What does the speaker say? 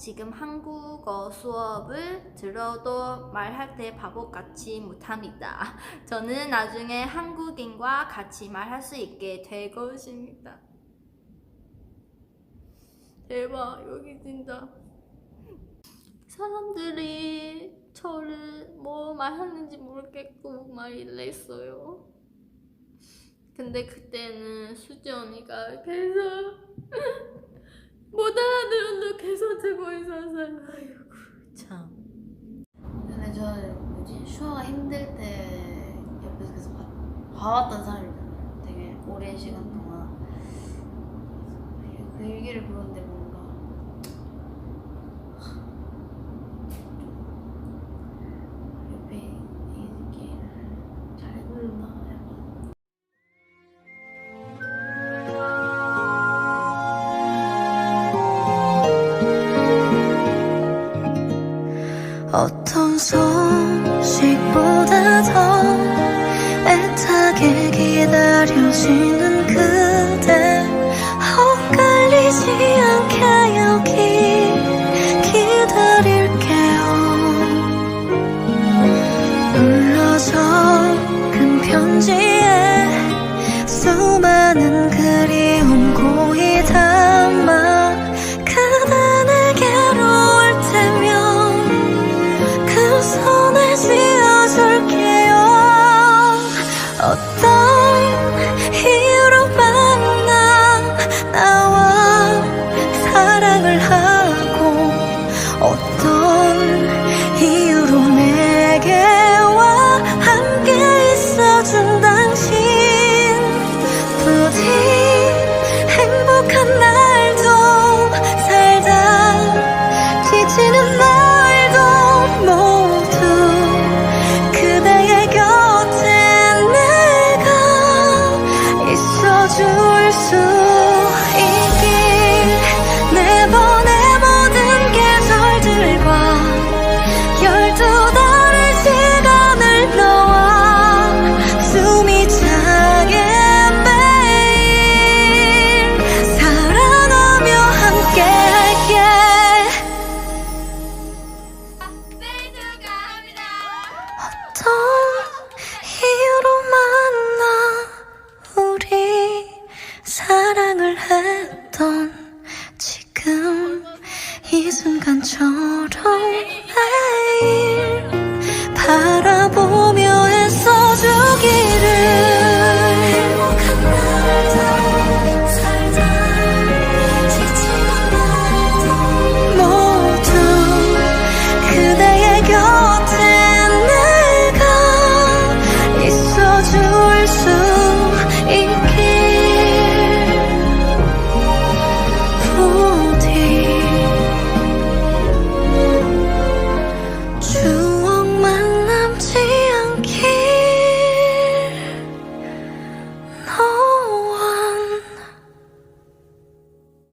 지금 한국어 수업을 들어도 말할 때 바보같이 못합니다. 저는 나중에 한국인과 같이 말할 수 있게 될 것입니다. 대박, 여기 진짜. 사람들이 저를 뭐 말하는지 모르겠고 막 이랬어요. 근데 그때는 수지 언니가 계속 못 계속 듣고 있었어요. 아이고 참. 근데 저는 뭐지 슈아가 힘들 때 옆에서 계속 봐, 봐왔던 사람이잖아요. 되게 오랜 시간 동안 그 일기를 보는 어떤 소식보다 더 애타게 기다려지는 그대. 헛갈리지 않게 여기 기다릴게요. 눌러져 큰 편지 내가 痛。